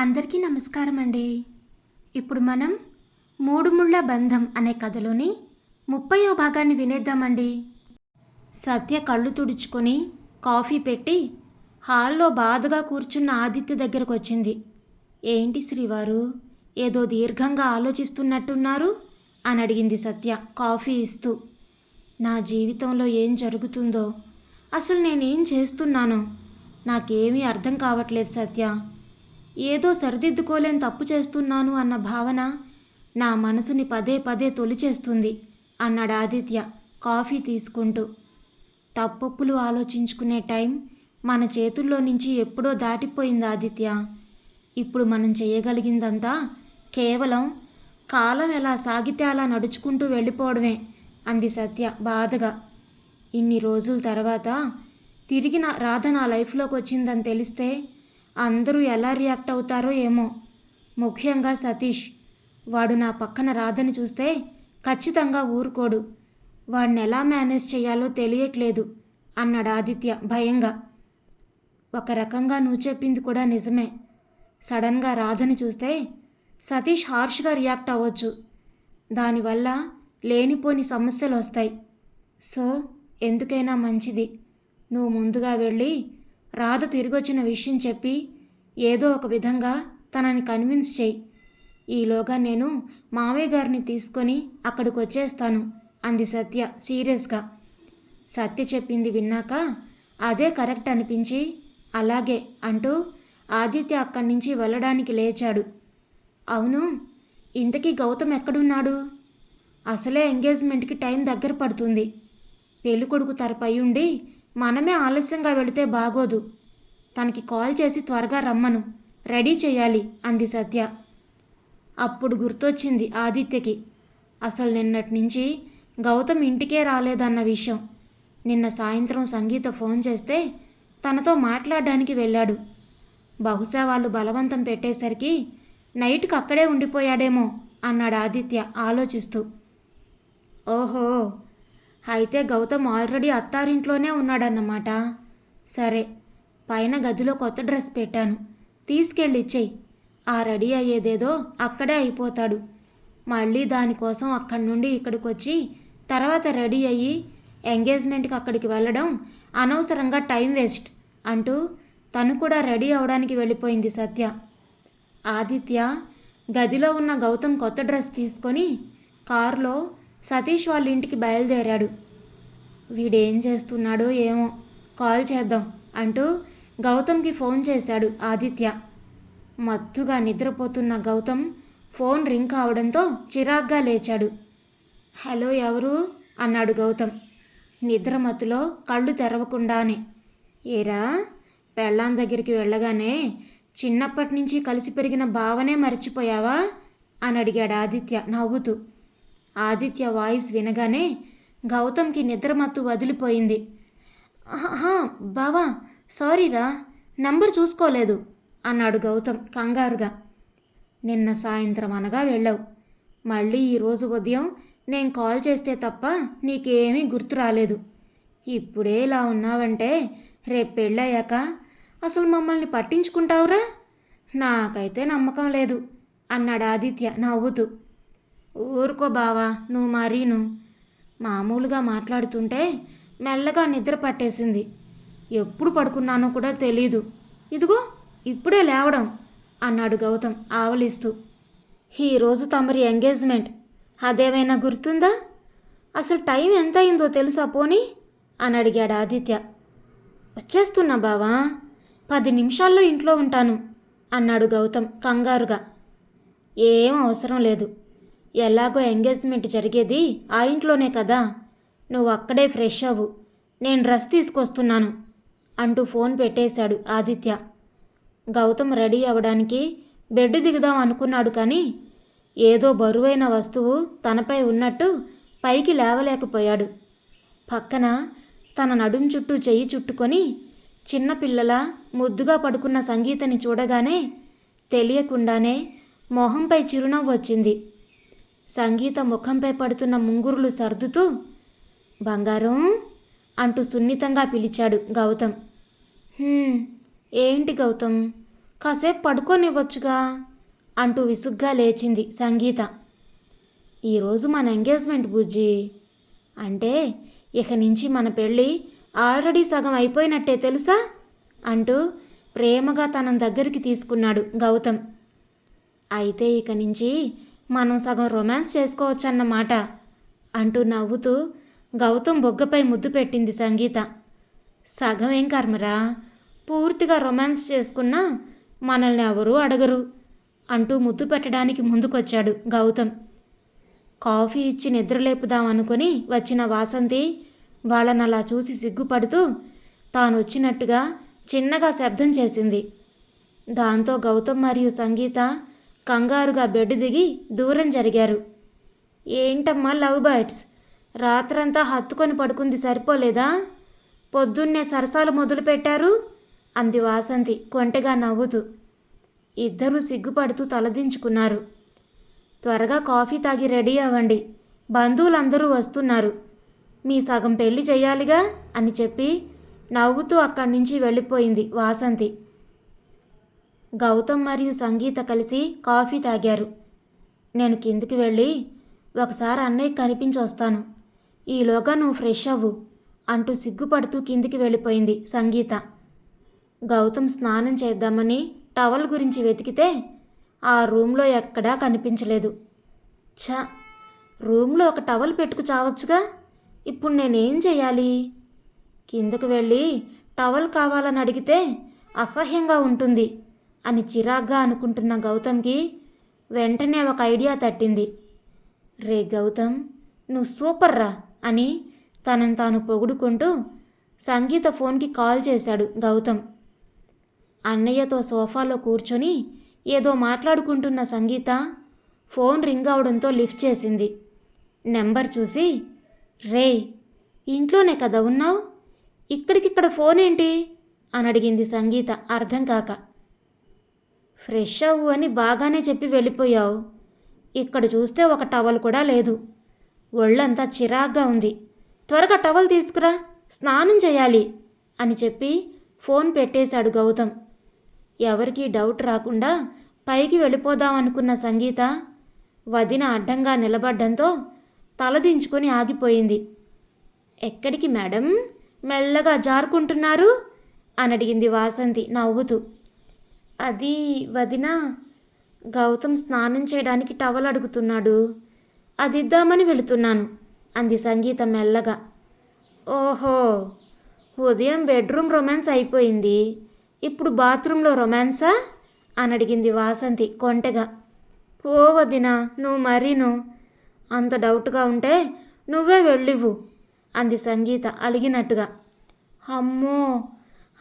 అందరికీ నమస్కారం అండి ఇప్పుడు మనం మూడు ముళ్ళ బంధం అనే కథలోని ముప్పయో భాగాన్ని వినేద్దామండి. సత్య కళ్ళు తుడుచుకొని కాఫీ పెట్టి హాల్లో బాధగా కూర్చున్న ఆదిత్య దగ్గరకు వచ్చింది ఏంటి శ్రీవారు? ఏదో దీర్ఘంగా ఆలోచిస్తున్నట్టున్నారు అని అడిగింది సత్య కాఫీ ఇస్తూ. నా జీవితంలో ఏం జరుగుతుందో అసలు నేనేం చేస్తున్నానో నాకేమీ అర్థం కావట్లేదు సత్య. ఏదో సరిదిద్దుకోలేని తప్పు చేస్తున్నాను అన్న భావన నా మనసుని పదే పదే తొలిచేస్తుంది అన్నాడు ఆదిత్య కాఫీ తీసుకుంటూ. తప్పొప్పులు ఆలోచించుకునే టైం మన చేతుల్లో నుంచి ఎప్పుడో దాటిపోయింది ఆదిత్య. ఇప్పుడు మనం చేయగలిగిందంతా కేవలం కాలం ఎలా సాగితే అలా నడుచుకుంటూ వెళ్ళిపోవడమే అంది సత్య బాధగా. ఇన్ని రోజుల తర్వాత తిరిగి నా రాధ నా లైఫ్లోకి వచ్చిందని తెలిస్తే అందరూ ఎలా రియాక్ట్ అవుతారో ఏమో. ముఖ్యంగా సతీష్. వాడు నా పక్కన రాధని చూస్తే ఖచ్చితంగా ఊరుకోడు. వాడిని ఎలా మేనేజ్ చేయాలో తెలియట్లేదు అన్నాడు ఆదిత్య భయంగా. ఒక రకంగా నువ్వు చెప్పింది కూడా నిజమే. సడన్గా రాధని చూస్తే సతీష్ హార్ష్గా రియాక్ట్ అవ్వచ్చు. దానివల్ల లేనిపోని సమస్యలు వస్తాయి సో ఎందుకైనా మంచిది. నువ్వు ముందుగా వెళ్ళి రాధ తిరిగొచ్చిన విషయం చెప్పి ఏదో ఒక విధంగా తనని కన్విన్స్ చేయి. ఈలోగా నేను మావయ్య గారిని తీసుకొని అక్కడికి వచ్చేస్తాను అంది సత్య సీరియస్గా. సత్య చెప్పింది విన్నాక అదే కరెక్ట్ అనిపించి అలాగే అంటూ ఆదిత్య అక్కడి నుంచి వెళ్ళడానికి లేచాడు. అవును ఇంతకీ గౌతమ్ ఎక్కడున్నాడు? అసలే ఎంగేజ్మెంట్కి టైం దగ్గర పడుతుంది. పెళ్ళికొడుకు తరపై ఉండి మనమే ఆలస్యంగా వెళితే బాగోదు. తనకి కాల్ చేసి త్వరగా రమ్మను. రెడీ చేయాలి అంది సత్య. అప్పుడు గుర్తొచ్చింది ఆదిత్యకి. అసలు నిన్నటి నుంచి గౌతమ్ ఇంటికే రాలేదన్న విషయం. నిన్న సాయంత్రం సంగీత ఫోన్ చేస్తే తనతో మాట్లాడడానికి వెళ్ళాడు. బహుశా వాళ్ళు బలవంతం పెట్టేసరికి నైట్కి అక్కడే ఉండిపోయాడేమో అన్నాడు ఆదిత్య ఆలోచిస్తూ. ఓహో! అయితే గౌతమ్ ఆల్రెడీ అత్తారింట్లోనే ఉన్నాడన్నమాట. సరే పైన గదిలో కొత్త డ్రెస్ పెట్టాను. తీసుకెళ్ళి ఇచ్చేయి ఆ రెడీ అయ్యేదేదో అక్కడే అయిపోతాడు. మళ్ళీ దానికోసం అక్కడి నుండి ఇక్కడికి వచ్చి తర్వాత రెడీ అయ్యి ఎంగేజ్మెంట్కి అక్కడికి వెళ్ళడం అనవసరంగా టైం వేస్ట్ అంటూ తను కూడా రెడీ అవడానికి వెళ్ళిపోయింది సత్య. ఆదిత్య గదిలో ఉన్న గౌతమ్ కొత్త డ్రెస్ తీసుకొని కారులో సతీష్ వాళ్ళ ఇంటికి బయలుదేరాడు. వీడేం చేస్తున్నాడో ఏమో కాల్ చేద్దాం అంటూ గౌతమ్కి ఫోన్ చేశాడు ఆదిత్య. మత్తుగా నిద్రపోతున్న గౌతమ్ ఫోన్ రింగ్ కావడంతో చిరాగ్గా లేచాడు. హలో ఎవరు? అన్నాడు గౌతమ్. నిద్రమత్తులో కళ్ళు తెరవకుండానే. ఏరా పెళ్ళాం దగ్గరికి వెళ్ళగానే చిన్నప్పటి నుంచి కలిసి పెరిగిన భావనే మర్చిపోయావా? అని అడిగాడు ఆదిత్య నవ్వుతూ. ఆదిత్య వాయిస్ వినగానే గౌతమ్కి నిద్రమత్తు వదిలిపోయింది. బావా సారీరా నంబర్ చూసుకోలేదు అన్నాడు గౌతమ్ కంగారుగా. నిన్న సాయంత్రం అనగా వెళ్ళావు. మళ్ళీ ఈరోజు ఉదయం నేను కాల్ చేస్తే తప్ప నీకేమీ గుర్తు రాలేదు. ఇప్పుడే ఇలా ఉన్నావంటే రేపు పెళ్ళయ్యాక అసలు మమ్మల్ని పట్టించుకుంటావురా? నాకైతే నమ్మకం లేదు అన్నాడు ఆదిత్య నవ్వుతూ. ఊరుకో బావా నువ్వు మరీను. మామూలుగా మాట్లాడుతుంటే మెల్లగా నిద్ర పట్టేసింది. ఎప్పుడు పడుకున్నానో కూడా తెలీదు. ఇదిగో ఇప్పుడే లేవడం అన్నాడు గౌతమ్ ఆవలిస్తూ. ఈరోజు తమరి ఎంగేజ్మెంట్ అదేమైనా గుర్తుందా? అసలు టైం ఎంత అయిందో తెలుసా పోనీ? అని అడిగాడు ఆదిత్య. వచ్చేస్తున్నా బావా పది నిమిషాల్లో ఇంట్లో ఉంటాను అన్నాడు గౌతమ్ కంగారుగా. ఏం అవసరం లేదు ఎలాగో ఎంగేజ్మెంట్ జరిగేది ఆ ఇంట్లోనే కదా. నువ్వు అక్కడే ఫ్రెష్ అవ్వు. నేను డ్రెస్ తీసుకొస్తున్నాను అంటూ ఫోన్ పెట్టేశాడు ఆదిత్య. గౌతమ్ రెడీ అవ్వడానికి బెడ్ దిగుదాం అనుకున్నాడు కానీ ఏదో బరువైన వస్తువు తనపై ఉన్నట్టు పైకి లేవలేకపోయాడు. పక్కన తన నడుం చుట్టూ చెయ్యి చుట్టుకొని చిన్నపిల్లల ముద్దుగా పడుకున్న సంగీతని చూడగానే తెలియకుండానే మొహంపై చిరునవ్వు వచ్చింది. సంగీత ముఖంపై పడుతున్న ముంగురులు సర్దుతూ బంగారం అంటూ సున్నితంగా పిలిచాడు గౌతమ్. ఏంటి గౌతమ్? కాసేపు పడుకోనివ్వచ్చుగా అంటూ విసుగ్గా లేచింది సంగీత. ఈరోజు మన ఎంగేజ్మెంట్ బుజ్జి. అంటే ఇక నుంచి మన పెళ్ళి ఆల్రెడీ సగం అయిపోయినట్టే తెలుసా? అంటూ ప్రేమగా తన దగ్గరికి తీసుకున్నాడు గౌతమ్. అయితే ఇక నుంచి మనం సగం రొమాన్స్ చేసుకోవచ్చన్నమాట అంటూ నవ్వుతూ గౌతమ్ బొగ్గపై ముద్దు పెట్టింది సంగీత. సగం ఏం కర్మరా? పూర్తిగా రొమాన్స్ చేసుకున్నా మనల్ని ఎవరూ అడగరు అంటూ ముద్దు పెట్టడానికి ముందుకొచ్చాడు గౌతమ్. కాఫీ ఇచ్చి నిద్రలేపుదాం అనుకుని వచ్చిన వాసంతి వాళ్ళని అలా చూసి సిగ్గుపడుతూ తాను వచ్చినట్టుగా చిన్నగా శబ్దం చేసింది. దాంతో గౌతమ్ మరియు సంగీత కంగారుగా బెడ్ దిగి దూరం జరిగారు. ఏంటమ్మా లవ్ బర్డ్స్ రాత్రంతా హత్తుకొని పడుకుంది సరిపోలేదా? పొద్దున్నే సరసాలు మొదలుపెట్టారు? అంది వాసంతి కొంటెగా నవ్వుతూ. ఇద్దరూ సిగ్గుపడుతూ తలదించుకున్నారు. త్వరగా కాఫీ తాగి రెడీ అవ్వండి. బంధువులందరూ వస్తున్నారు. మీ సగం పెళ్ళి చేయాలిగా అని చెప్పి నవ్వుతూ అక్కడి నుంచి వెళ్ళిపోయింది వాసంతి. గౌతమ్ మరియు సంగీత కలిసి కాఫీ తాగారు. నేను కిందికి వెళ్ళి ఒకసారి అన్నయ్య కనిపించి వస్తాను ఈలోగా నువ్వు ఫ్రెష్ అవ్వు అంటూ సిగ్గుపడుతూ కిందికి వెళ్ళిపోయింది సంగీత. గౌతమ్ స్నానం చేద్దామని టవల్ గురించి వెతికితే ఆ రూమ్లో ఎక్కడా కనిపించలేదు. ఛ! రూమ్లో ఒక టవల్ పెట్టుకు చావచ్చుగా? ఇప్పుడు నేనేం చేయాలి? కిందకు వెళ్ళి టవల్ కావాలని అడిగితే అసహ్యంగా ఉంటుంది. అని చిరాగ్గా అనుకుంటున్న గౌతమ్కి వెంటనే ఒక ఐడియా తట్టింది. రే గౌతమ్ నువ్వు సూపర్ రా అని తనను తాను పొగుడుకుంటూ సంగీత ఫోన్కి కాల్ చేశాడు గౌతమ్. అన్నయ్యతో సోఫాలో కూర్చొని ఏదో మాట్లాడుకుంటున్న సంగీత ఫోన్ రింగ్ అవడంతో లిఫ్ట్ చేసింది. నెంబర్ చూసి రే ఇంట్లోనే కదా ఉన్నావు? ఇక్కడికిక్కడ ఫోన్ ఏంటి? అని అడిగింది సంగీత అర్థం కాక. ఫ్రెష్ అవ్వు అని బాగానే చెప్పి వెళ్ళిపోయావు. ఇక్కడ చూస్తే ఒక టవల్ కూడా లేదు. ఒళ్ళంతా చిరాగ్గా ఉంది. త్వరగా టవల్ తీసుకురా స్నానం చేయాలి అని చెప్పి ఫోన్ పెట్టేశాడు గౌతమ్. ఎవరికీ డౌట్ రాకుండా పైకి వెళ్ళిపోదామనుకున్న సంగీత వదిన అడ్డంగా నిలబడ్డంతో తలదించుకొని ఆగిపోయింది. ఎక్కడికి మేడం? మెల్లగా జారుకుంటున్నారు? అని అడిగింది వాసంతి నవ్వుతూ. అది వదిన గౌతమ్ స్నానం చేయడానికి టవల్ అడుగుతున్నాడు. అది ఇద్దామని వెళుతున్నాను అంది సంగీత మెల్లగా. ఓహో ఉదయం బెడ్రూమ్ రొమాన్స్ అయిపోయింది. ఇప్పుడు బాత్రూంలో రొమాన్సా? అని అడిగింది వాసంతి కొంటెగా. ఓ వదినా నువ్వు మరీను. అంత డౌట్గా ఉంటే నువ్వే వెళ్ళివు అంది సంగీత అలిగినట్టుగా. అమ్మో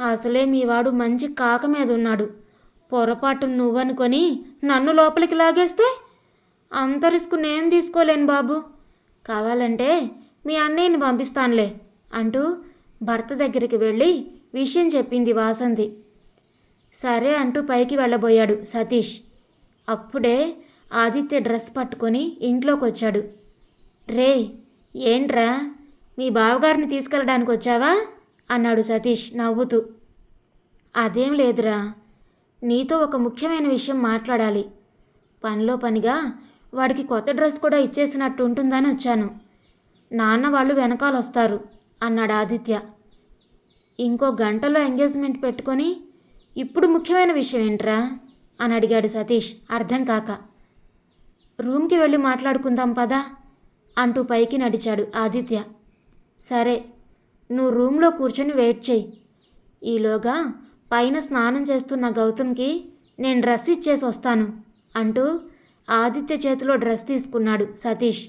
అసలే మీ వాడు మంచి కాక మీద ఉన్నాడు పొరపాటు నువ్వనుకొని నన్ను లోపలికి లాగేస్తే అంత రిస్క్ నేను తీసుకోలేను బాబు. కావాలంటే మీ అన్నయ్యని పంపిస్తానులే అంటూ భర్త దగ్గరికి వెళ్ళి విషయం చెప్పింది వాసంతి. సరే అంటూ పైకి వెళ్ళబోయాడు సతీష్. అప్పుడే ఆదిత్య డ్రెస్ పట్టుకొని ఇంట్లోకి వచ్చాడు రే ఏంట్రా? మీ బావగారిని తీసుకెళ్ళడానికి వచ్చావా అన్నాడు సతీష్ నవ్వుతూ. అదేం లేదురా నీతో ఒక ముఖ్యమైన విషయం మాట్లాడాలి. పనిలో పనిగా వాడికి కొత్త డ్రెస్ కూడా ఇచ్చేసినట్టు ఉంటుందని వచ్చాను. నాన్న వాళ్ళు వెనకాల వస్తారు అన్నాడు ఆదిత్య. ఇంకో గంటలో ఎంగేజ్మెంట్ పెట్టుకొని ఇప్పుడు ముఖ్యమైన విషయం ఏంట్రా? అని అడిగాడు సతీష్ అర్థం కాక. రూమ్కి వెళ్ళి మాట్లాడుకుందాం పదా అంటూ పైకి నడిచాడు ఆదిత్య. సరే నువ్వు రూమ్లో కూర్చొని వెయిట్ చేయి ఈలోగా పైన స్నానం చేస్తున్న గౌతమ్కి నేను డ్రెస్ ఇచ్చేసి వస్తాను అంటూ ఆదిత్య చేతిలో డ్రెస్ తీసుకున్నాడు సతీష్.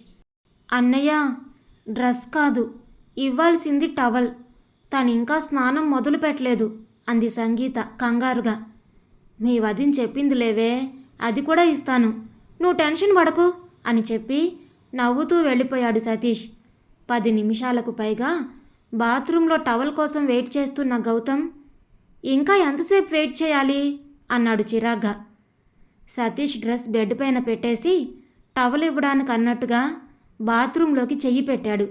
అన్నయ్య డ్రెస్ కాదు ఇవ్వాల్సింది టవల్. తను ఇంకా స్నానం మొదలు పెట్టలేదు అంది సంగీత కంగారుగా. మీ వదిని చెప్పింది లేవే అది కూడా ఇస్తాను. నువ్వు టెన్షన్ పడకు అని చెప్పి నవ్వుతూ వెళ్ళిపోయాడు సతీష్. పది నిమిషాలకు పైగా బాత్రూంలో టవల్ కోసం వెయిట్ చేస్తున్న గౌతమ్ ఇంకా ఎంతసేపు వెయిట్ చేయాలి? అన్నాడు చిరాగ్గా. సతీష్ డ్రెస్ బెడ్ పైన పెట్టేసి టవల్ ఇవ్వడానికి అన్నట్టుగా బాత్రూంలోకి చెయ్యి పెట్టాడు.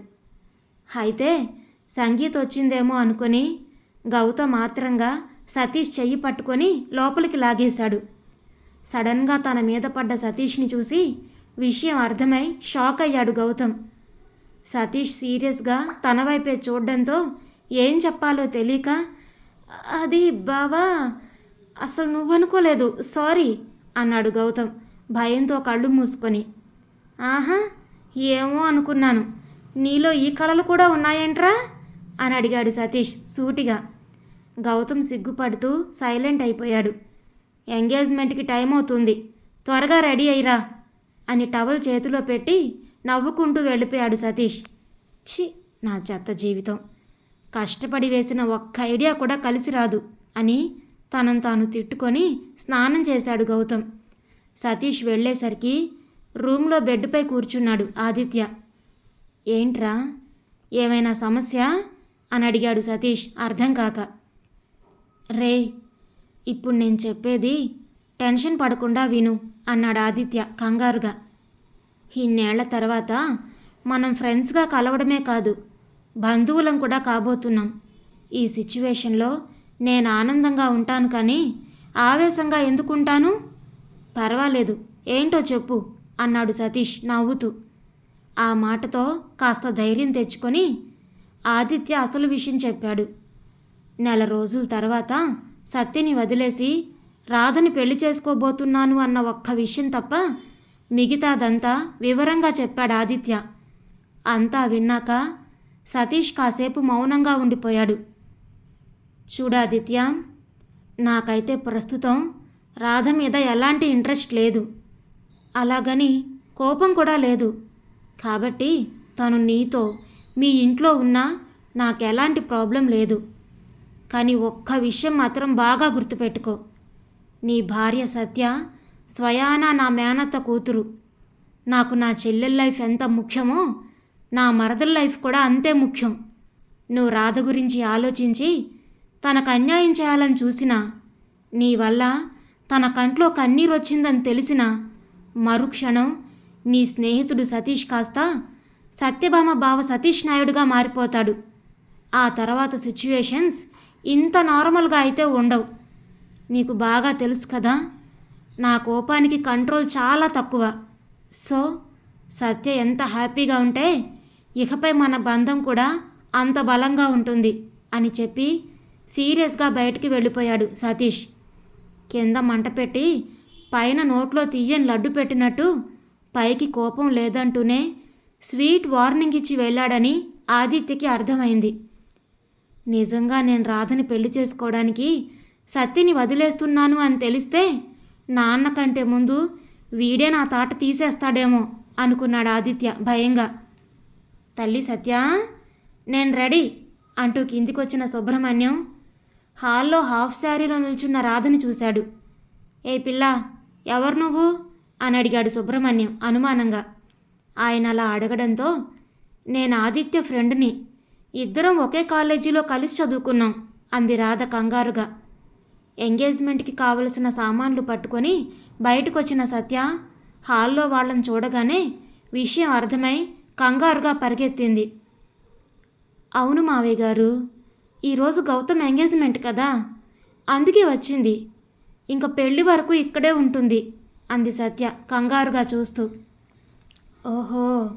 అయితే సంగీత్ వచ్చిందేమో అనుకుని గౌతమ్ మాత్రంగా సతీష్ చెయ్యి పట్టుకొని లోపలికి లాగేశాడు. సడన్గా తన మీద పడ్డ సతీష్ని చూసి విషయం అర్థమై షాక్ అయ్యాడు గౌతమ్. సతీష్ సీరియస్గా తన వైపే చూడడంతో ఏం చెప్పాలో తెలియక అది బావా అసలు నువ్వనుకోలేదు సారీ అన్నాడు గౌతమ్ భయంతో కళ్ళు మూసుకొని. ఆహా ఏమో అనుకున్నాను. నీలో ఈ కళలు కూడా ఉన్నాయంట్రా? అని అడిగాడు సతీష్ సూటిగా. గౌతమ్ సిగ్గుపడుతూ సైలెంట్ అయిపోయాడు. ఎంగేజ్మెంట్కి టైం అవుతుంది త్వరగా రెడీ అయ్యిరా అని టవల్ చేతిలో పెట్టి నవ్వుకుంటూ వెళ్ళిపోయాడు సతీష్. ఛీ నా చెత్త జీవితం. కష్టపడి వేసిన ఒక్క ఐడియా కూడా కలిసి రాదు అని తనను తాను తిట్టుకొని స్నానం చేశాడు గౌతమ్. సతీష్ వెళ్ళేసరికి రూమ్లో బెడ్పై కూర్చున్నాడు ఆదిత్య. ఏంట్రా? ఏమైనా సమస్య? అని అడిగాడు సతీష్ అర్థం కాక. రే ఇప్పుడు నేను చెప్పేది టెన్షన్ పడకుండా విను అన్నాడు ఆదిత్య కంగారుగా. ఇన్నేళ్ళ తర్వాత మనం ఫ్రెండ్స్గా కలవడమే కాదు బంధువులం కూడా కాబోతున్నాం. ఈ సిచ్యువేషన్లో నేను ఆనందంగా ఉంటాను కానీ ఆవేశంగా ఎందుకుంటాను? పర్వాలేదు. ఏంటో చెప్పు అన్నాడు సతీష్ నవ్వుతూ. ఆ మాటతో కాస్త ధైర్యం తెచ్చుకొని ఆదిత్య అసలు విషయం చెప్పాడు. నెల రోజుల తర్వాత సత్యని వదిలేసి రాధని పెళ్ళి చేసుకోబోతున్నాను అన్న ఒక్క విషయం తప్ప మిగతాదంతా వివరంగా చెప్పాడు ఆదిత్య. అంతా విన్నాక సతీష్ కాసేపు మౌనంగా ఉండిపోయాడు. చూడాదిత్య నాకైతే ప్రస్తుతం రాధ మీద ఎలాంటి ఇంట్రెస్ట్ లేదు. అలాగని కోపం కూడా లేదు. కాబట్టి తను నీతో మీ ఇంట్లో ఉన్నా నాకెలాంటి ప్రాబ్లం లేదు. కానీ ఒక్క విషయం మాత్రం బాగా గుర్తుపెట్టుకో. నీ భార్య సత్య స్వయానా నా మేనత్త కూతురు. నాకు నా చెల్లెల లైఫ్ ఎంత ముఖ్యమో నా మరదల లైఫ్ కూడా అంతే ముఖ్యం. నువ్వు రాధ గురించి ఆలోచించి తనకు అన్యాయం చేయాలని చూసినా నీ వల్ల తన కంట్లో కన్నీరు వచ్చిందని తెలిసిన మరుక్షణం నీ స్నేహితుడు సతీష్ కాస్త సత్యభామ బావ సతీష్ నాయుడుగా మారిపోతాడు. ఆ తర్వాత సిచ్యువేషన్స్ ఇంత నార్మల్గా అయితే ఉండవు. నీకు బాగా తెలుసు కదా నా కోపానికి కంట్రోల్ చాలా తక్కువ. సో సత్య ఎంత హ్యాపీగా ఉంటే ఇకపై మన బంధం కూడా అంత బలంగా ఉంటుంది అని చెప్పి సీరియస్గా బయటికి వెళ్ళిపోయాడు సతీష్. కింద మంట పెట్టి పైన నోట్లో తీయని లడ్డు పెట్టినట్టు పైకి కోపం లేదంటూనే స్వీట్ వార్నింగ్ ఇచ్చి వెళ్ళాడని ఆదిత్యకి అర్థమైంది. నిజంగా నేను రాధని పెళ్ళి చేసుకోవడానికి సత్యని వదిలేస్తున్నాను అని తెలిస్తే నాన్న కంటే ముందు వీడే నా తాట తీసేస్తాడేమో అనుకున్నాడు ఆదిత్య భయంగా. తల్లి సత్య నేను రెడీ అంటూ కిందికొచ్చిన సుబ్రహ్మణ్యం హాల్లో హాఫ్ శారీలో నిల్చున్న రాధని చూశాడు. ఏ పిల్ల ఎవరు నువ్వు? అని అడిగాడు సుబ్రహ్మణ్యం అనుమానంగా. ఆయన అలా అడగడంతో నేను ఆదిత్య ఫ్రెండ్ని ఇద్దరం ఒకే కాలేజీలో కలిసి చదువుకున్నాం అంది రాధ కంగారుగా. ఎంగేజ్మెంట్కి కావలసిన సామాన్లు పట్టుకొని బయటకొచ్చిన సత్య హాల్లో వాళ్ళని చూడగానే విషయం అర్థమై కంగారుగా పరిగెత్తింది. అవును మావయ్య గారు ఈరోజు గౌతమ్ ఎంగేజ్మెంట్ కదా? అందుకే వచ్చింది. ఇంకా పెళ్ళి వరకు ఇక్కడే ఉంటుంది అంది సత్య కంగారుగా చూస్తూ. ఓహో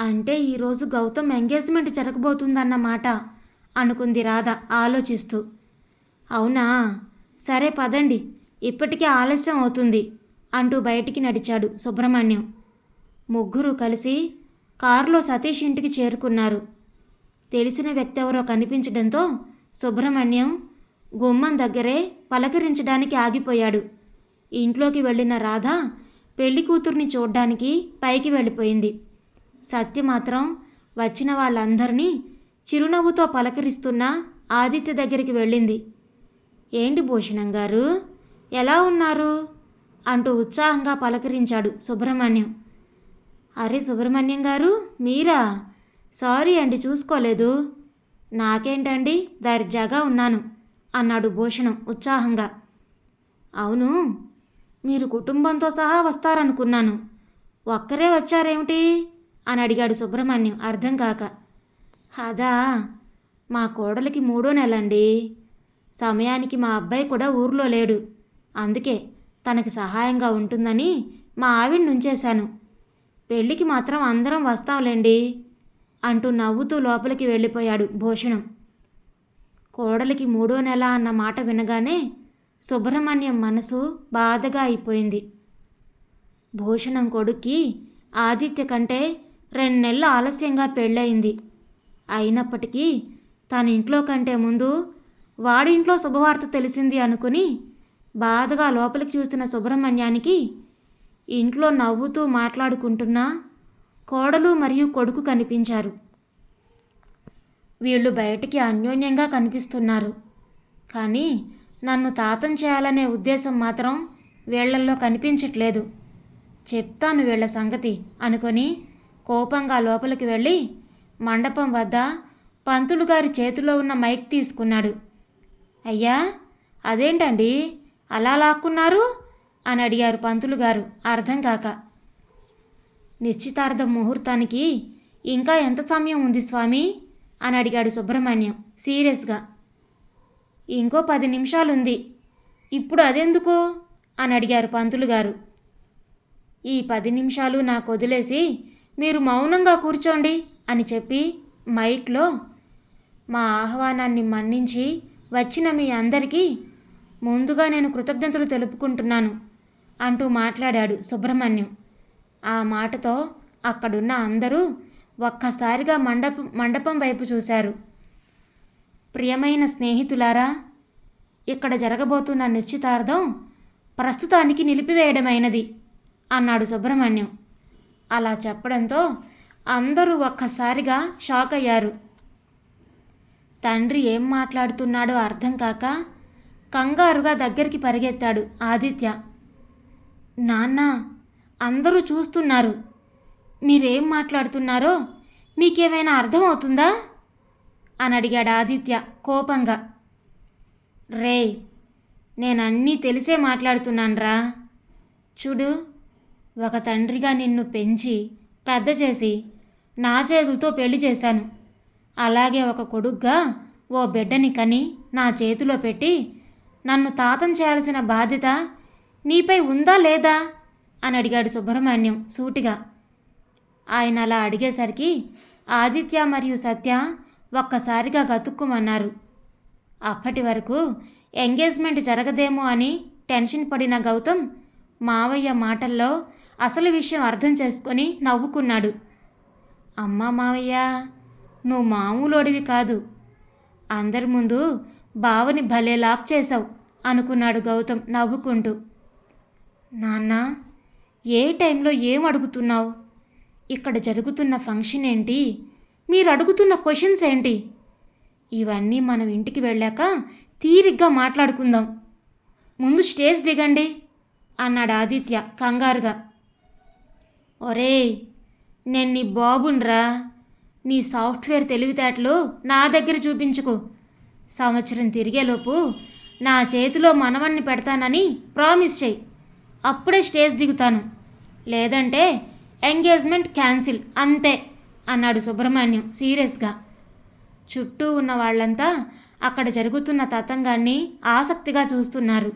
అంటే ఈరోజు గౌతమ్ ఎంగేజ్మెంట్ జరగబోతుందన్నమాట అనుకుంది రాధ ఆలోచిస్తూ. అవునా? సరే పదండి ఇప్పటికే ఆలస్యం అవుతుంది అంటూ బయటికి నడిచాడు సుబ్రహ్మణ్యం. ముగ్గురు కలిసి కారులో సతీష్ ఇంటికి చేరుకున్నారు. తెలిసిన వ్యక్తి ఎవరో కనిపించడంతో సుబ్రహ్మణ్యం గుమ్మం దగ్గరే పలకరించడానికి ఆగిపోయాడు. ఇంట్లోకి వెళ్ళిన రాధ పెళ్ళి కూతుర్ని చూడ్డానికి పైకి వెళ్ళిపోయింది. సత్య మాత్రం వచ్చిన వాళ్ళందరినీ చిరునవ్వుతో పలకరిస్తున్న ఆదిత్య దగ్గరికి వెళ్ళింది. ఏంటి భూషణం గారు? ఎలా ఉన్నారు? అంటూ ఉత్సాహంగా పలకరించాడు సుబ్రహ్మణ్యం. అరే సుబ్రహ్మణ్యం గారు మీరా? సారీ అండి చూసుకోలేదు. నాకేంటండి దర్జాగా ఉన్నాను అన్నాడు భూషణం ఉత్సాహంగా. అవును మీరు కుటుంబంతో సహా వస్తారనుకున్నాను. ఒక్కరే వచ్చారేమిటి? అని అడిగాడు సుబ్రహ్మణ్యం అర్థం కాక. అదా మా కోడలికి మూడో నెలండి. సమయానికి మా అబ్బాయి కూడా ఊర్లో లేడు. అందుకే తనకి సహాయంగా ఉంటుందని మా ఆవిడ నుంచేశాను. పెళ్ళికి మాత్రం అందరం వస్తాంలేండి అంటూ నవ్వుతూ లోపలికి వెళ్ళిపోయాడు భూషణం. కోడలికి మూడో నెల అన్న మాట వినగానే సుబ్రహ్మణ్యం మనసు బాధగా అయిపోయింది. భూషణం కొడుక్కి ఆదిత్య కంటే రెండు నెలలు ఆలస్యంగా పెళ్ళయింది. అయినప్పటికీ తన ఇంట్లో కంటే ముందు వాడింట్లో శుభవార్త తెలిసింది అనుకుని బాధగా లోపలికి చూసిన సుబ్రహ్మణ్యానికి ఇంట్లో నవ్వుతూ మాట్లాడుకుంటున్న కోడలు మరియు కొడుకు కనిపించారు. వీళ్ళు బయటికి అన్యోన్యంగా కనిపిస్తున్నారు. కానీ నన్ను తాతం చేయాలనే ఉద్దేశం మాత్రం వీళ్ళల్లో కనిపించట్లేదు. చెప్తాను వీళ్ళ సంగతి అనుకొని కోపంగా లోపలికి వెళ్ళి మండపం వద్ద పంతులు గారి చేతిలో ఉన్న మైక్ తీసుకున్నాడు. అయ్యా అదేంటండి? అలా లాక్కున్నారు? అని అడిగారు పంతులు గారు. అర్థం కాక. నిశ్చితార్థం ముహూర్తానికి ఇంకా ఎంత సమయం ఉంది స్వామి? అని అడిగాడు సుబ్రహ్మణ్యం సీరియస్గా. ఇంకో పది నిమిషాలుంది. ఇప్పుడు అదెందుకు? అని అడిగారు పంతులు గారు. ఈ పది నిమిషాలు నాకు వదిలేసి మీరు మౌనంగా కూర్చోండి అని చెప్పి మైక్లో మా ఆహ్వానాన్ని మన్నించి వచ్చిన మీ అందరికీ ముందుగా నేను కృతజ్ఞతలు తెలుపుకుంటున్నాను. అంటూ మాట్లాడాడు సుబ్రహ్మణ్యం. ఆ మాటతో అక్కడున్న అందరూ ఒక్కసారిగా మండపం మండపం వైపు చూశారు. ప్రియమైన స్నేహితులారా ఇక్కడ జరగబోతున్న నిశ్చితార్థం ప్రస్తుతానికి నిలిపివేయడమైనది అన్నాడు సుబ్రహ్మణ్యం. అలా చెప్పడంతో అందరూ ఒక్కసారిగా షాక్ అయ్యారు. తండ్రి ఏం మాట్లాడుతున్నాడో అర్థం కాక కంగారుగా దగ్గరికి పరిగెత్తాడు ఆదిత్య. నాన్న అందరూ చూస్తున్నారు. మీరేం మాట్లాడుతున్నారో మీకేమైనా అర్థమవుతుందా? అని అడిగాడు ఆదిత్య కోపంగా. రే నేనన్నీ తెలిసే మాట్లాడుతున్నానరా. చూడు ఒక తండ్రిగా నిన్ను పెంచి పెద్ద చేసి నా చేతులతో పెళ్ళి చేశాను. అలాగే ఒక కొడుగ్గా ఓ బిడ్డని కని నా చేతిలో పెట్టి నన్ను తాతం చేయాల్సిన బాధ్యత నీపై ఉందా లేదా? అని అడిగాడు సుబ్రహ్మణ్యం సూటిగా. ఆయన అలా అడిగేసరికి ఆదిత్య మరియు సత్య ఒక్కసారిగా గతుక్కుమన్నారు. అప్పటి వరకు ఎంగేజ్మెంట్ జరగదేమో అని టెన్షన్ పడిన గౌతమ్ మావయ్య మాటల్లో అసలు విషయం అర్థం చేసుకొని నవ్వుకున్నాడు. అమ్మా మావయ్య నువ్వు మామూలోడివి కాదు. అందరి ముందు బావని భలే లాక్ చేశావు అనుకున్నాడు గౌతమ్ నవ్వుకుంటూ. నాన్న ఏ టైంలో ఏం అడుగుతున్నావు? ఇక్కడ జరుగుతున్న ఫంక్షన్ ఏంటి? మీరు అడుగుతున్న క్వశ్చన్స్ ఏంటి? ఇవన్నీ మనం ఇంటికి వెళ్ళాక తీరిగ్గా మాట్లాడుకుందాం. ముందు స్టేజ్ దిగండి అన్నాడు ఆదిత్య కంగారుగా. ఒరేయ్ నేను నీ బాబున్రా. నీ సాఫ్ట్వేర్ తెలివితేటలు నా దగ్గర చూపించుకో. సంవత్సరం తిరిగేలోపు నా చేతిలో మనవణ్ణి పెడతానని ప్రామిస్ చేయి. అప్పుడే స్టేజ్ దిగుతాను. లేదంటే ఎంగేజ్మెంట్ క్యాన్సిల్ అంతే అన్నాడు సుబ్రహ్మణ్యం సీరియస్గా. చుట్టూ ఉన్న వాళ్ళంతా అక్కడ జరుగుతున్న తతంగాన్ని ఆసక్తిగా చూస్తున్నారు.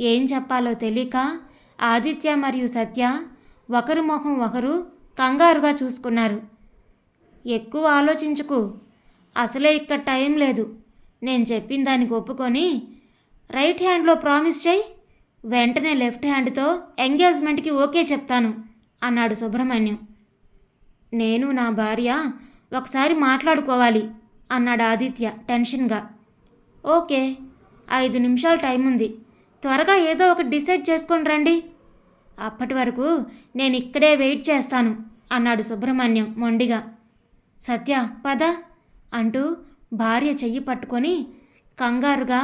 ఏం చెప్పాలో తెలియక ఆదిత్య మరియు సత్య ఒకరు మొహం ఒకరు కంగారుగా చూసుకున్నారు. ఎక్కువ ఆలోచించుకు అసలే ఇక్కడ టైం లేదు నేను చెప్పిన దానికి ఒప్పుకొని రైట్ హ్యాండ్లో ప్రామిస్ చేయి వెంటనే లెఫ్ట్ హ్యాండ్తో ఎంగేజ్మెంట్కి ఓకే చెప్తాను అన్నాడు సుబ్రహ్మణ్యం. నేను నా భార్య ఒకసారి మాట్లాడుకోవాలి అన్నాడు ఆదిత్య టెన్షన్గా. ఓకే ఐదు నిమిషాలు టైం ఉంది త్వరగా ఏదో ఒకటి డిసైడ్ చేసుకొని రండి. అప్పటి వరకు నేను ఇక్కడే వెయిట్ చేస్తాను అన్నాడు సుబ్రహ్మణ్యం మొండిగా. సత్య పద అంటూ భార్య చెయ్యి పట్టుకొని కంగారుగా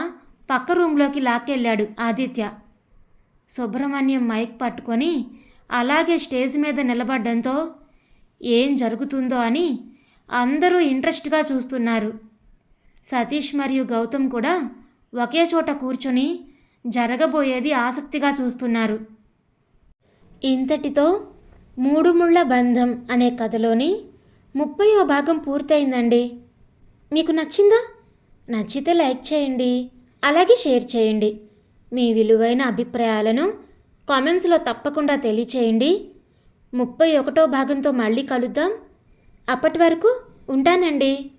పక్క రూంలోకి లాక్కెళ్ళాడు ఆదిత్య. సుబ్రహ్మణ్యం మైక్ పట్టుకొని అలాగే స్టేజ్ మీద నిలబడ్డంతో ఏం జరుగుతుందో అని అందరూ ఇంట్రెస్ట్గా చూస్తున్నారు. సతీష్ మరియు గౌతమ్ కూడా ఒకే చోట కూర్చొని జరగబోయేది ఆసక్తిగా చూస్తున్నారు. ఇంతటితో మూడు ముళ్ళ బంధం అనే కథలోని ముప్పయో భాగం పూర్తయిందండి. మీకు నచ్చిందా? నచ్చితే లైక్ చేయండి అలాగే షేర్ చేయండి. మీ విలువైన అభిప్రాయాలను కామెంట్స్లో తప్పకుండా తెలియచేయండి. ముప్పై ఒకటో భాగంతో మళ్ళీ కలుద్దాం. అప్పటి వరకు ఉంటానండి.